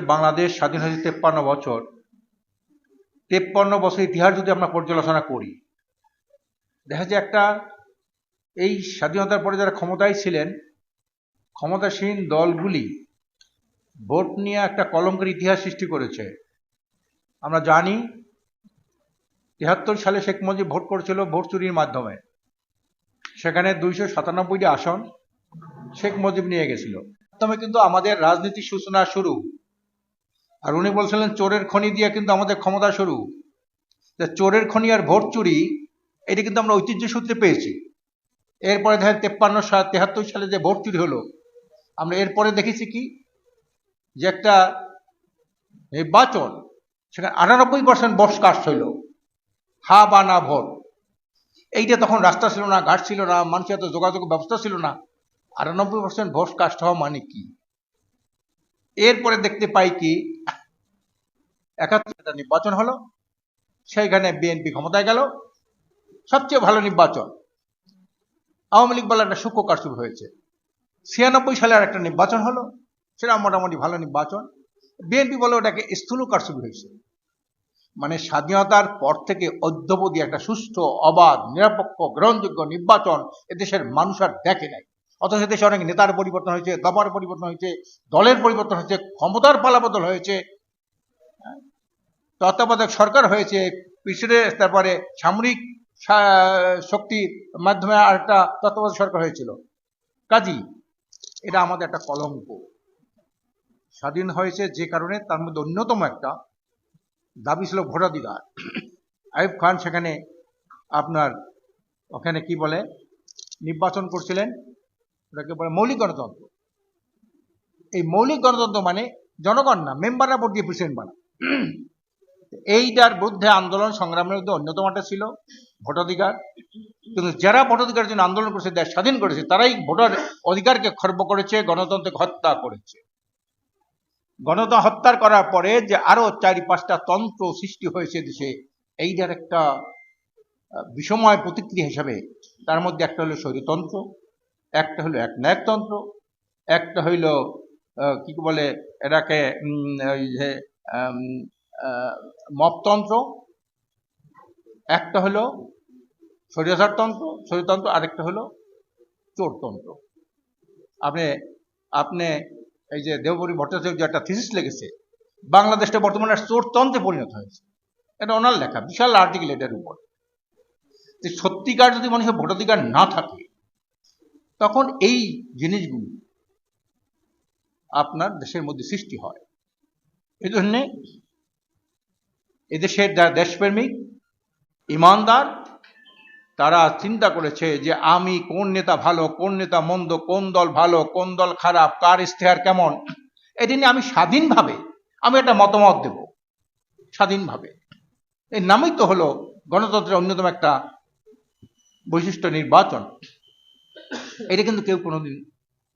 বাংলাদেশ স্বাধীন হয়েছে তেপ্পান্ন বছর। তেপ্পান্ন বছর ইতিহাস যদি আমরা পর্যালোচনা করি, দেখা যায় একটা এই স্বাধীনতার পরে যারা ক্ষমতায় ছিলেন, ক্ষমতাসীন দলগুলি ভোট নিয়ে একটা কলঙ্কের ইতিহাস সৃষ্টি করেছে। আমরা জানি তিয়াত্তর সালে শেখ মুজিব ভোট করেছিল ভোট চুরির মাধ্যমে। সেখানে দুইশো সাতানব্বইটি আসন শেখ মুজিব নিয়ে গেছিল। মাধ্যমে কিন্তু আমাদের রাজনীতির সূচনা শুরু। আর উনি বলছিলেন, চোরের খনি দিয়ে কিন্তু আমাদের ক্ষমতা শুরু। চোরের খনি আর ভোট চুরি, এটা কিন্তু আমরা ঐতিহ্য সূত্রে পেয়েছি। এরপরে দেখেন, তেপ্পান্ন সাল তেহাত্তর সালে যে ভোট চুরি হলো, আমরা এরপরে দেখেছি কি? যে একটা নির্বাচন, সেখানে আটানব্বই পার্সেন্ট বস কাস্ট হইল। হা বা না ভোট। এইটা তখন রাস্তা ছিল না, ঘাট ছিল না, মানুষের এত যোগাযোগ ব্যবস্থা ছিল না। আটানব্বই পার্সেন্ট ভোট কাস্ট হওয়া মানে কি? এরপরে দেখতে পাই কি একাত্তর নির্বাচন হলো, সেইখানে বিএনপি ক্ষমতায় গেল। সবচেয়ে ভালো নির্বাচন, আওয়ামী লীগ বলে একটা সূক্ষ্ম কারচুপি হয়েছে। ছিয়ানব্বই সালে আর একটা নির্বাচন হলো, সেটা মোটামুটি ভালো নির্বাচন। বিএনপি বলে ওটাকে স্থূল কারচুপি হয়েছে। মানে স্বাধীনতার পর থেকে অদ্যবধি একটা সুষ্ঠু, অবাধ, নিরপেক্ষ, গ্রহণযোগ্য নির্বাচন এদেশের মানুষ আর দেখে নাই। অথচ দেশে অনেক নেতার পরিবর্তন হয়েছে দফার পরিবর্তন হয়েছে, দলের পরিবর্তন হয়েছে, ক্ষমতার পালাবদল হয়েছে। তত্ত্বাবধায়ক সরকার হয়েছে, পিছনে তারপরে সামরিক শক্তির মাধ্যমে আর একটা তত্ত্বাবধায়ক সরকার হয়েছিল। কাজী, এটা আমাদের একটা কলঙ্ক। স্বাধীন হয়েছে যে কারণে তার মধ্যে অন্যতম একটা দাবি ছিল ভোটাধিকার। আইব খান সেখানে আপনার ওখানে কি বলে, নির্বাচন করছিলেন, ওটাকে বলে মৌলিক গণতন্ত্র। এই মৌলিক গণতন্ত্র মানে জনগণ না, মেম্বাররা ভোট দিয়ে প্রেসিডেন্ট বানা এইটার বিরুদ্ধে আন্দোলন সংগ্রামের মধ্যে অন্যতম একটা ছিল, ভোটাধিকার। কিন্তু যারা ভোটাধিকার জন্য আন্দোলন করেছে, দেশ স্বাধীন করেছে, তারাই ভোটার অধিকারকে খর্ব করেছে, গণতন্ত্রকে হত্যা করেছে। গণতন্ত্র হত্যা করার পরে যে আরও চারি পাঁচটা তন্ত্র সৃষ্টি হয়েছে দেশে এইটার একটা বিষময় প্রতিক্রিয়া হিসাবে তার মধ্যে একটা হলো স্বৈরতন্ত্র, একটা হলো এক ন্যায়তন্ত্র, একটা হইল কি বলে, এটাকে মপতন্ত্র একটা হলো স্বৈরাচারতন্ত্র স্বৈরতন্ত্র আরেকটা হলো চোরতন্ত্র আপনি আপনি এই যে দেবপুরী ভট্টাচার্য একটা থিসিস লেগেছে, বাংলাদেশটা বর্তমানে চোরতন্ত্রে পরিণত হয়েছে। এটা ওনার লেখা, বিশাল আর্টিকেল এটার উপর। সত্যিকার যদি মানুষের ভোটাধিকার না থাকে, তখন এই জিনিসগুলি আপনার দেশের মধ্যে সৃষ্টি হয়। এই জন্যে এদেশের যারা দেশপ্রেমিক, ইমানদার, তারা চিন্তা করেছে যে আমি কোন নেতা ভালো, কোন নেতা মন্দ, কোন দল ভালো, কোন দল খারাপ, কার ইশতেহার কেমন এটি নিয়ে আমি স্বাধীনভাবে, আমি একটা মতামত দেব, স্বাধীনভাবে। এর নামই তো হলো গণতন্ত্রের অন্যতম একটা বৈশিষ্ট্য নির্বাচন। এটা কিন্তু কেউ কোনোদিন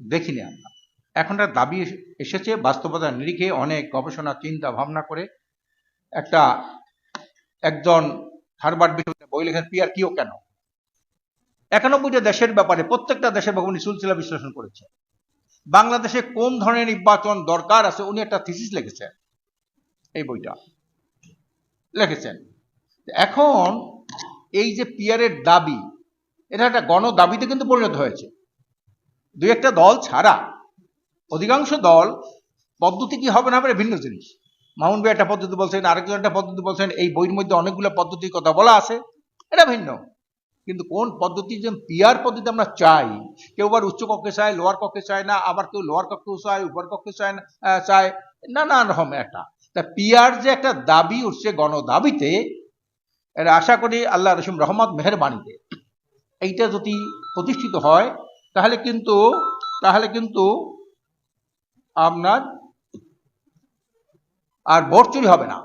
দেখিনি আমরা। এখন একটা দাবি এসেছে, বাস্তবতার নিরিখে অনেক গবেষণা, চিন্তা, ভাবনা করে একটা একজন হারবার্ড বিশ্ববিদ্যালয় বই লেখেন পিয়ার কিও কেন? একানব্বইটা দেশের ব্যাপারে, প্রত্যেকটা দেশের ব্যাপারে উনি সুলসিলা বিশ্লেষণ করেছে বাংলাদেশে কোন ধরনের নির্বাচন দরকার আছে? উনি একটা থিসিস লিখেছেন, এই বইটা। লিখেছেন, এখন এই যে পিয়ারের দাবি, এটা একটা গণ দাবিতে কিন্তু পরিণত হয়েছে। দুই একটা দল ছাড়া, অধিকাংশ দল পদ্ধতি কি হবে না হবে ভিন্ন জিনিস। মামুন ভাই একটা পদ্ধতি বলছেন, আরেকজন একটা পদ্ধতি বলছেন, এই বইয়ের মধ্যে অনেকগুলো পদ্ধতির কথা বলা আছে, এটা ভিন্ন। কিন্তু কোন পদ্ধতি যে পিয়ার পদ্ধতি আমরা চাই? কেউ আবার উচ্চ কক্ষে চায়, লোয়ার কক্ষে চায় না, আবার কেউ লোয়ার কক্ষেও চায়, উপর কক্ষে চায় না চায়, নানান রকম একটা। তা পিয়ার যে একটা দাবি উঠছে গণ দাবিতে এটা আশা করি আল্লাহ রসিম রহমত মেহরবানিতে। এইটা যদি প্রতিষ্ঠিত হয়, তাহলে কিন্তু তাহলে কিন্তু আপনার আর ভোট চুরি হবে না।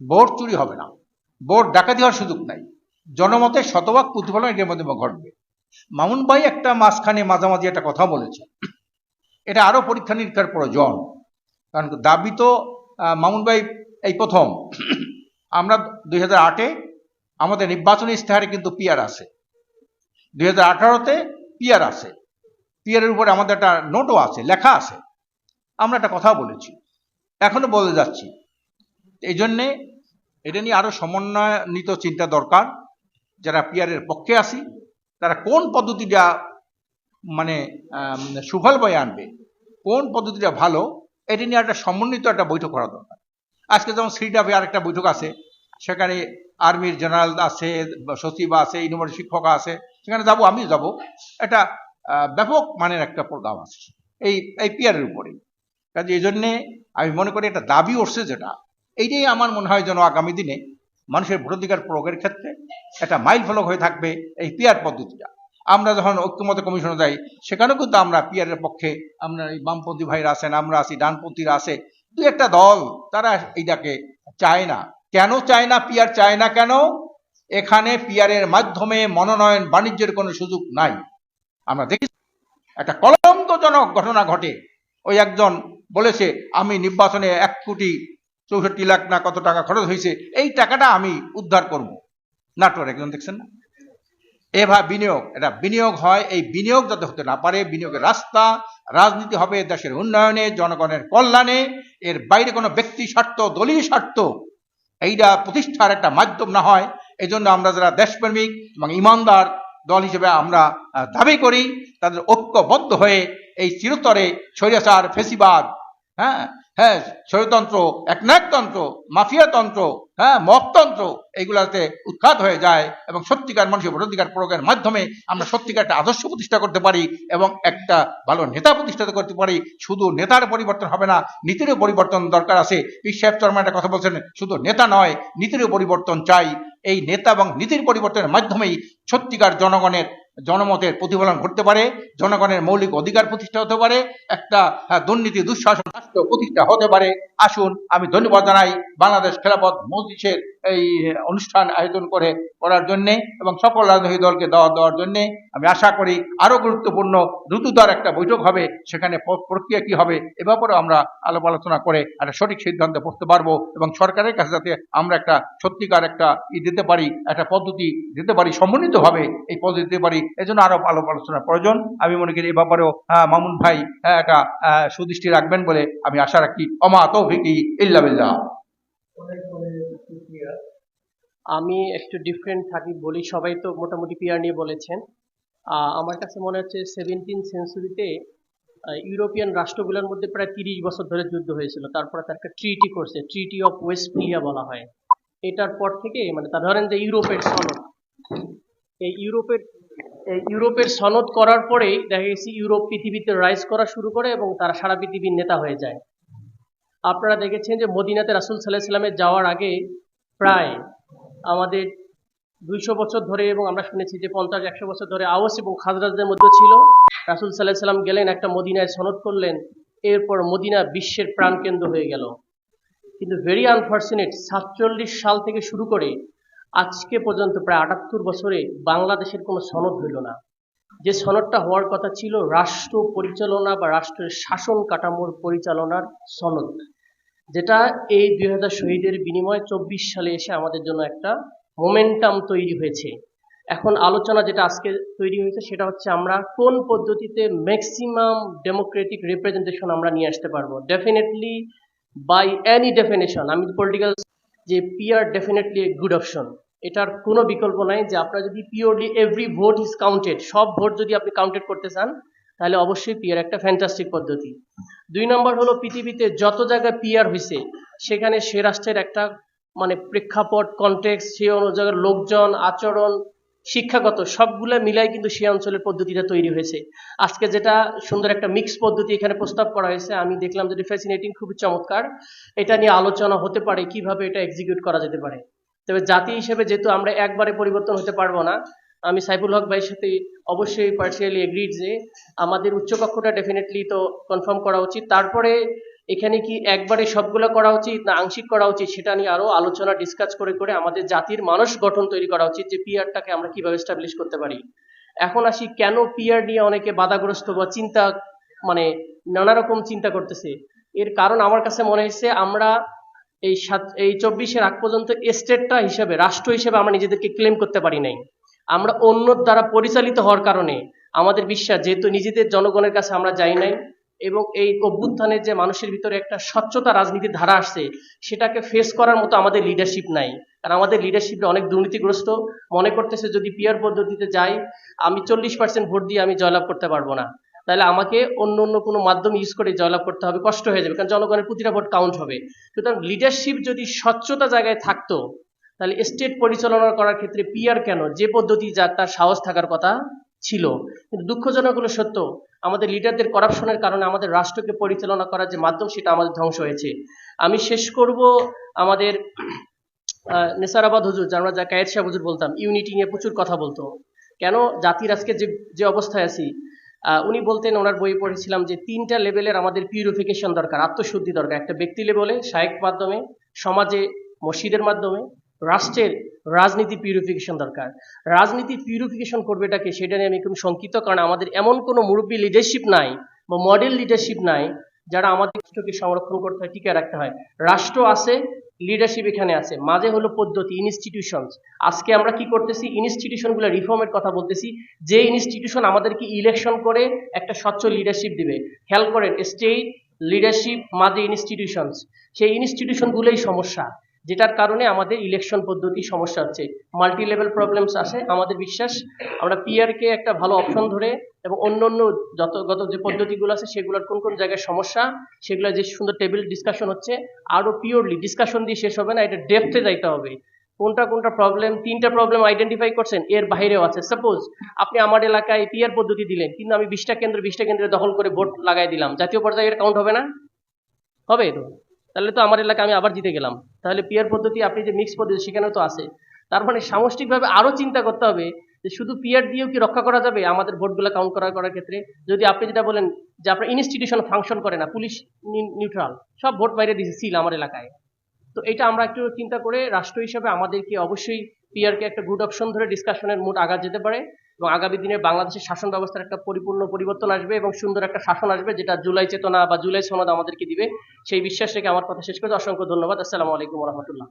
ভোট চুরি হবে না। ভোট ডাকাতি হওয়ার সুযোগ নাই। জনমতের শতভাগ প্রতিফলন এটার মধ্যে ঘটবে। মামুন ভাই একটা মাঝখানে মাঝামাঝি একটা কথা বলেছে। এটা আরও পরীক্ষা নিরীক্ষার প্রয়োজন। কারণ দাবি তো মামুন ভাই এই প্রথম। আমরা দুই হাজার আটে আমাদের নির্বাচনী ইস্তেহারে কিন্তু পিয়ার আছে। দুই হাজার আঠারোতে পিয়ার আছে। পিয়ারের উপরে আমাদের একটা নোটও আছে, লেখা আছে। আমরা একটা কথা বলেছি। এখনও বলে যাচ্ছি। এই জন্যে এটা নিয়ে আরও সমন্বয়িত চিন্তা দরকার। যারা পিয়ারের পক্ষে আসি তারা কোন পদ্ধতিটা মানে সুফল বয়ে আনবে, কোন পদ্ধতিটা ভালো, এটা নিয়ে একটা সমন্বিত একটা বৈঠক করা দরকার। আজকে যেমন শ্রীডাবে আরেকটা বৈঠক আছে, সেখানে আর্মির জেনারেল আছে, সচিব আছে ইউনিভার্সিটি শিক্ষক আছে, সেখানে যাব, আমিও যাব। একটা ব্যাপক মানের একটা প্রোগ্রাম আছে। এই এই পিয়ারের উপরে কাজে এই জন্যে আমি মনে করি একটা দাবি উঠছে যেটা, এইটাই আমার মনে হয় যেন আগামী দিনে মানুষের ভোটাধিকার প্রয়োগের ক্ষেত্রে একটা মাইল ফলক হয়ে থাকবে এই পিয়ার পদ্ধতিটা। আমরা যখন ঐক্যমত কমিশনে যাই, সেখানেও কিন্তু আমরা পিয়ারের পক্ষে আমরা এই বামপন্থী ভাইরা আছেন, আমরা আছি, ডানপন্থীরা আছে, দু একটা দল তারা এইটাকে চায় না। কেন চায় না পিয়ার চায় না কেন? এখানে পিয়ারের মাধ্যমে মনোনয়ন বাণিজ্যের কোনো সুযোগ নাই। আমরা দেখি, একটা কলঙ্কজনক ঘটনা ঘটে। ওই একজন বলেছে, আমি নির্বাচনে এক কোটি চৌষট্টি লাখ না কত টাকা খরচ হয়েছে, এই টাকাটা আমি উদ্ধার করব। নাটোর, একজন দেখছেন না? এভাবে বিনিয়োগ, এটা বিনিয়োগ হয়, এই বিনিয়োগ যাতে হতে না পারে, বিনিয়োগের রাস্তা, রাজনীতি হবে দেশের উন্নয়নে, জনগণের কল্যাণে, এর বাইরে কোনো ব্যক্তি স্বার্থ, দলীয় স্বার্থ, এইটা প্রতিষ্ঠার একটা মাধ্যম না হয় এই জন্য আমরা যারা দেশপ্রেমিক এবং ইমানদার দল হিসেবে আমরা দাবি করি, তাদের ঐক্যবদ্ধ হয়ে এই চিরতরে স্বৈরাচার, ফেসিবাদ হ্যাঁ? হ্যাঁ স্বৈরতন্ত্র, একনায়কতন্ত্র, মাফিয়াতন্ত্র হ্যাঁ মকতন্ত্র এইগুলাতে উৎখাত হয়ে যায় এবং সত্যিকার মানুষের ভোটাধিকার প্রয়োগের মাধ্যমে আমরা সত্যিকার একটা আদর্শ প্রতিষ্ঠা করতে পারি এবং একটা ভালো নেতা প্রতিষ্ঠা করতে পারি। শুধু নেতার পরিবর্তন হবে না, নীতিরও পরিবর্তন দরকার আছে। পীর সাহেব চর্মা একটা কথা বলছেন, শুধু নেতা নয়, নীতিরও পরিবর্তন চাই। এই নেতা এবং নীতির পরিবর্তনের মাধ্যমেই সত্যিকার জনগণের জনমতের প্রতিফলন ঘটতে পারে জনগণের মৌলিক অধিকার প্রতিষ্ঠা হতে পারে একটা হ্যাঁ, দুর্নীতি দুঃশাসন রাষ্ট্র প্রতিষ্ঠা হতে পারে। আসুন আমি ধন্যবাদ জানাই বাংলাদেশ খেলাপথ মজলিসের এই অনুষ্ঠান আয়োজন করে করার জন্যে এবং সকল রাজনৈতিক দলকে দাওয়াত দেওয়ার জন্যে আমি আশা করি আরও গুরুত্বপূর্ণ দ্রুততর একটা বৈঠক হবে সেখানে প্রক্রিয়া কি হবে এ ব্যাপারে আমরা আলাপ আলোচনা করে একটা সঠিক সিদ্ধান্তে পড়তে পারব এবং সরকারের কাছে যাতে আমরা একটা সত্যিকার একটা ই দিতে পারি একটা পদ্ধতি দিতে পারি সমন্বিতভাবে এই পদ্ধতি দিতে পারি এজন্য আরও আলাপ আলোচনার প্রয়োজন। আমি মনে করি এই ব্যাপারেও মামুন ভাই একটা সুদৃষ্টি রাখবেন বলে আমি আশা রাখি। অমা তৌফিকি ইল্লা আমি একটু ডিফারেন্ট থাকি, বলি সবাই তো মোটামুটি পিয়ার নিয়ে বলেছেন। আমার কাছে মনে হচ্ছে সেভেন্টিন সেঞ্চুরিতে ইউরোপিয়ান রাষ্ট্রগুলোর মধ্যে প্রায় তিরিশ বছর ধরে যুদ্ধ হয়েছিল। তারপরে তার একটা ট্রিটি করছে ট্রিটি অফ ওয়েস্ট ওয়েস্টফিলিয়া বলা হয়। এটার পর থেকে মানে তা ধরেন যে ইউরোপের সনদ। এই ইউরোপের ইউরোপের সনদ করার পরেই দেখা গেছে ইউরোপ পৃথিবীতে রাইজ করা শুরু করে এবং তারা সারা পৃথিবীর নেতা হয়ে যায়। আপনারা দেখেছেন যে মদিনাতে রাসুল সাল্লাহ সাল্লামের যাওয়ার আগে প্রায় আমাদের দুইশো বছর ধরে এবং আমরা শুনেছি যে পঞ্চাশ, একশো বছর ধরে আওয়াস এবং খাজরাজদের মধ্যে ছিল। রাসুল সাল্লাহ সাল্লাম গেলেন, একটা মদিনায় সনদ করলেন। এরপর মদিনা বিশ্বের প্রাণকেন্দ্র হয়ে গেল। কিন্তু ভেরি আনফর্চুনেট সাতচল্লিশ সাল থেকে শুরু করে আজকে পর্যন্ত প্রায় আটাত্তর বছরে বাংলাদেশের কোনো সনদ হইল না। যে সনদটা হওয়ার কথা ছিল রাষ্ট্র পরিচালনা বা রাষ্ট্রের শাসন কাঠামোর পরিচালনার সনদ, যেটা এই দুই হাজার শহীদের বিনিময়ে চব্বিশ সালে এসে আমাদের জন্য একটা মোমেন্টাম তৈরি হয়েছে। এখন আলোচনা যেটা আজকে তৈরি হয়েছে সেটা হচ্ছে আমরা কোন পদ্ধতিতে ম্যাক্সিমাম ডেমোক্রেটিক রিপ্রেজেন্টেশন আমরা নিয়ে আসতে পারব। ডেফিনেটলি বাই এনি ডেফিনেশন আমি পলিটিক্যাল যে PR definitely a good option এটার কোনো বিকল্প নাই যে আপনার যদি purely every vote is counted সব ভোট যদি আপনি কাউন্টেড করতে চান, তাহলে অবশ্যই পিআর একটা ফ্যান্টাস্টিক পদ্ধতি। দুই নম্বর হলো পৃথিবীতে যত জায়গায় পিআর হয়েছে সেখানে সে রাষ্ট্রের একটা মানে প্রেক্ষাপট কন্টেক্স সে অনুযায়ী লোকজন, আচরণ শিক্ষাগত সবগুলো মিলাই কিন্তু সে অঞ্চলের পদ্ধতিটা তৈরি হয়েছে। আজকে যেটা সুন্দর একটা মিক্স পদ্ধতি এখানে প্রস্তাব করা হয়েছে, আমি দেখলাম যেটা ফ্যাসিনেটিং খুবই চমৎকার। এটা নিয়ে আলোচনা হতে পারে, কীভাবে এটা এক্সিকিউট করা যেতে পারে। তবে জাতি হিসেবে যেহেতু আমরা একবারে পরিবর্তন হতে পারব না, আমি সাইফুল হক ভাইয়ের সাথে অবশ্যই পার্সিয়ালি এগ্রিড যে আমাদের উচ্চকক্ষটা ডেফিনেটলি তো কনফার্ম করা উচিত। তারপরে এখানে কি একবারে সবগুলো করা উচিত না আংশিক করা উচিত সেটা নিয়ে আরও আলোচনা ডিসকাস করে করে আমাদের জাতির মানুষ গঠন তৈরি করা উচিত যে পিআরটাকে আমরা কীভাবে এস্টাবলিশ করতে পারি। এখন আসি কেন পিআর নিয়ে অনেকে বাধাগ্রস্ত বা চিন্তা মানে নানা রকম চিন্তা করতেছে। এর কারণ আমার কাছে মনে হয়েছে আমরা এই সাত, এই চব্বিশের আগ পর্যন্ত স্টেটটা হিসেবে, রাষ্ট্র হিসেবে আমরা নিজেদেরকে ক্লেম করতে পারি নাই। আমরা অন্যর দ্বারা পরিচালিত হওয়ার কারণে আমাদের বিশ্বাস, যেহেতু নিজেদের জনগণের কাছে আমরা যাই নাই এবং এই অভ্যুত্থানের যে মানুষের ভিতরে একটা স্বচ্ছতা রাজনীতির ধারা আসছে, সেটাকে ফেস করার মতো আমাদের লিডারশিপ নাই। কারণ আমাদের লিডারশিপটা অনেক দুর্নীতিগ্রস্ত। মনে করতেছে যদি পিয়ার পদ্ধতিতে যাই, আমি চল্লিশ পার্সেন্ট ভোট দিয়ে আমি জয়লাভ করতে পারব না। তাহলে আমাকে অন্য অন্য কোনো মাধ্যম ইউজ করে জয়লাভ করতে হবে, কষ্ট হয়ে যাবে। কারণ জনগণের প্রতিটা ভোট কাউন্ট হবে। সুতরাং লিডারশিপ যদি স্বচ্ছতা জায়গায় থাকতো, তাহলে স্টেট পরিচালনা করার ক্ষেত্রে পিয়ার কেন? যে পদ্ধতি যার তার সাহস থাকার কথা ছিল। কিন্তু দুঃখজনক হলো সত্য আমাদের লিডারদের করাপশনের কারণে আমাদের রাষ্ট্রকে পরিচালনা করার যে মাধ্যম, সেটা আমাদের ধ্বংস হয়েছে। আমি শেষ করব আমাদের নেসারাবাদ হুজুর আমরা যা কায়েদ শাহ হুজুর বলতাম ইউনিটি নিয়ে প্রচুর কথা বলতো। কেন? জাতির আজকে যে যে অবস্থায় আছি উনি বলতেন, ওনার বই পড়েছিলাম যে তিনটা লেভেলের আমাদের পিউরিফিকেশন দরকার, আত্মশুদ্ধি দরকার। একটা ব্যক্তি লেভেলে শায়েক মাধ্যমে, সমাজে, মসজিদের মাধ্যমে রাষ্ট্রের রাজনীতি পিউরিফিকেশন দরকার। রাজনীতি পিউরিফিকেশন করবে এটাকে সেটা নিয়ে আমি খুব শঙ্কিত, কারণ আমাদের এমন কোনো মুরব্বী লিডারশিপ নাই বা মডেল লিডারশিপ নাই যারা আমাদের রাষ্ট্রকে সংরক্ষণ করতে হয় টিকে রাখতে হয়। রাষ্ট্র আছে লিডারশিপ এখানে আছে। মাঝে হলো পদ্ধতি ইনস্টিটিউশনস আজকে আমরা কি করতেছি? ইনস্টিটিউশনগুলো রিফর্মের কথা বলতেছি। যে ইনস্টিটিউশন আমাদেরকে ইলেকশন করে একটা স্বচ্ছ লিডারশিপ দিবে। খেয়াল করেন স্টেট লিডারশিপ মাঝে ইনস্টিটিউশনস সেই ইনস্টিটিউশনগুলোই সমস্যা। যেটার কারণে আমাদের ইলেকশন পদ্ধতি সমস্যা হচ্ছে। মাল্টি লেভেল প্রবলেমস আসে, আমাদের বিশ্বাস। আমরা পিআরকে একটা ভালো অপশন ধরে এবং অন্য অন্য যত, গত যে পদ্ধতিগুলো আছে, সেগুলোর কোন কোন জায়গায় সমস্যা, সেগুলো যে সুন্দর টেবিল ডিসকাশন হচ্ছে, আরও পিওরলি ডিসকাশন দিয়ে শেষ হবে না, এটা ডেপথে যাইতে হবে। কোনটা কোনটা প্রবলেম তিনটা প্রবলেম আইডেন্টিফাই করছেন, এর বাইরেও আছে। সাপোজ আপনি আমার এলাকায় পিআর পদ্ধতি দিলেন, কিন্তু আমি বিশটা কেন্দ্র, বিশটা কেন্দ্রে দখল করে ভোট লাগাই দিলাম, জাতীয় পর্যায়ে কাউন্ট হবে না? হবে তো? তাহলে তো আমার এলাকায় আমি আবার জিতে গেলাম। তাহলে পিয়ার পদ্ধতি আপনি যে মিক্স পদ্ধতি সেখানেও তো আছে। তার মানে সামষ্টিকভাবে আরও চিন্তা করতে হবে যে শুধু পিয়ার দিয়েও কি রক্ষা করা যাবে আমাদের ভোটগুলো কাউন্ট করা করার ক্ষেত্রে? যদি আপনি যেটা বলেন যে আপনার ইনস্টিটিউশন ফাংশন করে না পুলিশ নিউট্রাল সব ভোট বাইরে দিয়েছে সিল আমার এলাকায়। তো এটা আমরা একটু চিন্তা করে রাষ্ট্র হিসেবে আমাদেরকে অবশ্যই পিআরকে একটা গুড অপশন ধরে ডিসকাশনের মুড আগা যেতে পারে। এবং আগামী দিনে বাংলাদেশের শাসন ব্যবস্থার একটা পরিপূর্ণ পরিবর্তন আসবে এবং সুন্দর একটা শাসন আসবে, যেটা জুলাই চেতনা বা জুলাই সনদ আমাদেরকে দিবে। সেই বিশ্বাস রেখে আমার কথা শেষ করতে অসংখ্য ধন্যবাদ। আসসালামু আলাইকুম রহমতুল্লাহ।